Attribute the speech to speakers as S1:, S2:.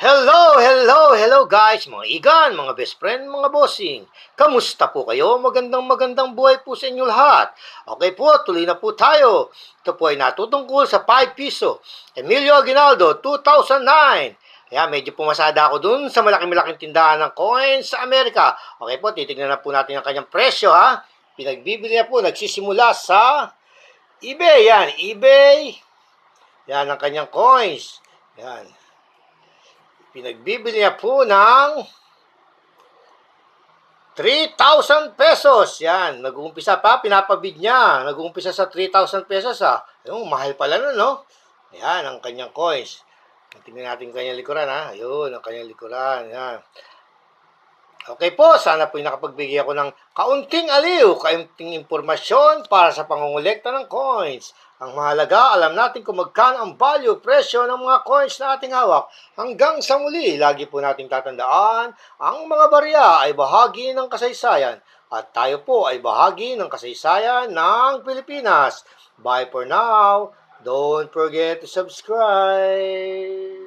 S1: Hello, hello, hello guys, mga igan, mga best friend, mga bossing. Kamusta po kayo? Magandang magandang buhay po sa inyo lahat. Okay po, tuloy na po tayo. Ito po ay natutungkol sa 5 piso. Emilio Aguinaldo, 2009. Kaya medyo pumasada ako dun sa malaking-malaking tindahan ng coins sa Amerika. Okay po, titignan na po natin ang kanyang presyo ha. Pinagbibili na po, nagsisimula sa eBay. Yan, eBay. Yan ang kanyang coins. Yan. Pinagbibili niya po ng 3,000 pesos. Yan, nag-uumpisa pa, pinapabid niya. Nag-uumpisa sa 3,000 pesos ha. Ayun, mahal pala nun, no? Yan, ang kanyang coins. Tingnan natin ang kanyang likuran ha. Ayun, ang kanyang likuran. Yan. Okay po, sana po nakapagbigay ako ng kaunting aliw, kaunting impormasyon para sa pangungulekta ng coins. Ang mahalaga, alam natin kung magkano ang value, presyo ng mga coins na ating hawak. Hanggang sa muli, lagi po nating tatandaan, ang mga barya ay bahagi ng kasaysayan at tayo po ay bahagi ng kasaysayan ng Pilipinas. Bye for now. Don't forget to subscribe.